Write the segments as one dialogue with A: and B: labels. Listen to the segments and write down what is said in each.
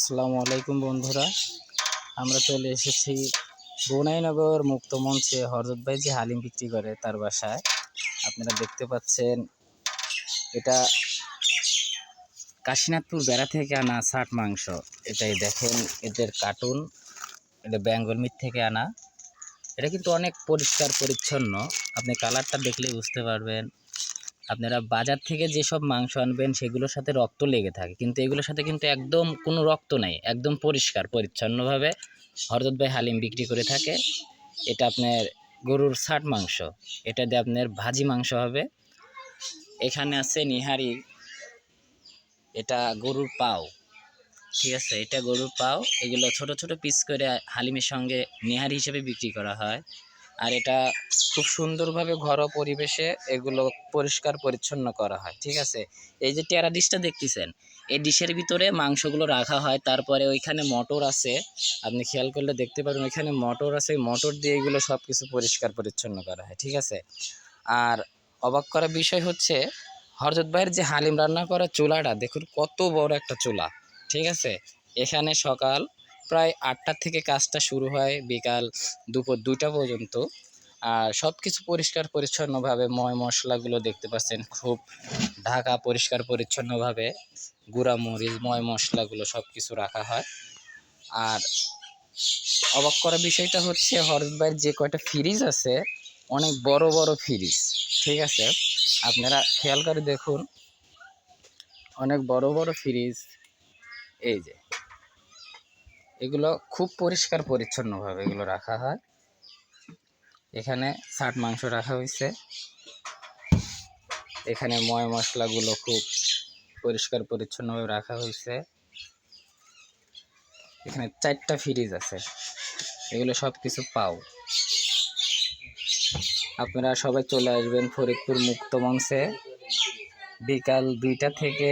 A: আসসালামু আলাইকুম বন্ধুরা। আমরা চলে এসেছি বনাইনগর মুক্ত মঞ্চে হরজত ভাই যে হালিম বিক্রি করে তার বাসায়। আপনারা দেখতে পাচ্ছেন, এটা কাশীনাথপুর বেড়া থেকে আনা ষাট মাংস। এটাই দেখেন, এদের কার্টুন, এটা বেঙ্গল মিট থেকে আনা। এটা কিন্তু অনেক পরিষ্কার, পরিচ্ছন্ন। আপনি কালারটা দেখলে বুঝতে পারবেন। আপনারা বাজার থেকে যেসব মাংস আনবেন, সেগুলোর সাথে রক্ত লেগে থাকে। কিন্তু এগুলোর সাথে কিন্তু একদম কোনো রক্ত নাই, একদম পরিষ্কার, পরিচ্ছন্নভাবে হরদত ভাই হালিম বিক্রি করে থাকে। এটা আপনার গরুর ষাট মাংস, এটা দিয়ে আপনার ভাজি মাংস হবে। এখানে আছে নিহারি, এটা গরুর পাও, ঠিক আছে? এটা গরুর পাও, এগুলো ছোট ছোট পিস করে হালিমের সঙ্গে নিহারি হিসেবে বিক্রি করা হয়। আর এটা খুব সুন্দরভাবে ঘরোয়া পরিবেশে এগুলো পরিষ্কার পরিচ্ছন্ন করা হয়, ঠিক আছে? এই যে টেরা ডিশটা দেখতেছেন, এই ডিশের ভিতরে মাংসগুলো রাখা হয়, তারপরে ওইখানে মটর আছে, আপনি খেয়াল করলে দেখতে পারেন ওইখানে মটর আছে মটর দিয়ে এগুলো সব কিছু পরিষ্কার পরিচ্ছন্ন করা হয়, ঠিক আছে? আর অবাক করা বিষয় হচ্ছে, হরজত ভাইয়ের যে হালিম রান্না করা চুলাটা, দেখুন কত বড় একটা চুলা, ঠিক আছে? এখানে সকাল প্রায় আটটা থেকে কাজটা শুরু হয় বিকাল দুপুর দুটা পর্যন্ত। আর সব কিছু পরিষ্কার পরিচ্ছন্নভাবে ময় মশলাগুলো দেখতে পাচ্ছেন, খুব ঢাকা পরিষ্কার পরিচ্ছন্নভাবে মরিচ, ময় মশলাগুলো সব কিছু রাখা হয়। আর অবাক করা বিষয়টা হচ্ছে হরদ ভাইয়ের যে কয়টা ফ্রিজ আছে, অনেক বড় বড় ফ্রিজ, ঠিক আছে? আপনারা খেয়াল করে দেখুন, অনেক বড় বড় ফ্রিজ, এই যে। এগুলো খুব পরিষ্কার পরিচ্ছন্নভাবে এগুলো রাখা হয়। এখানে ষাট মাংস রাখা হয়েছে। এখানে ময় মশলাগুলো খুব পরিষ্কার পরিচ্ছন্নভাবে রাখা হয়েছে। এখানে চারটা ফ্রিজ আছে। এগুলো সব কিছু পাও। আপনারা সবাই চলে আসবেন ফরিদপুর মুক্ত মঞ্চে। বিকাল দুইটা থেকে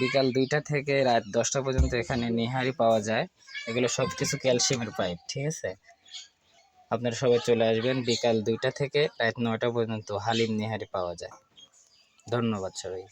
A: বিকাল দুইটা থেকে রাত দশটা পর্যন্ত এখানে নিহারি পাওয়া যায়। এগুলো সব কিছু ক্যালসিয়ামের পাইপ, ঠিক আছে? আপনারা সবাই চলে আসবেন বিকাল দুইটা থেকে রাত নয়টা পর্যন্ত হালিম নিহারি পাওয়া যায়। ধন্যবাদ সবাই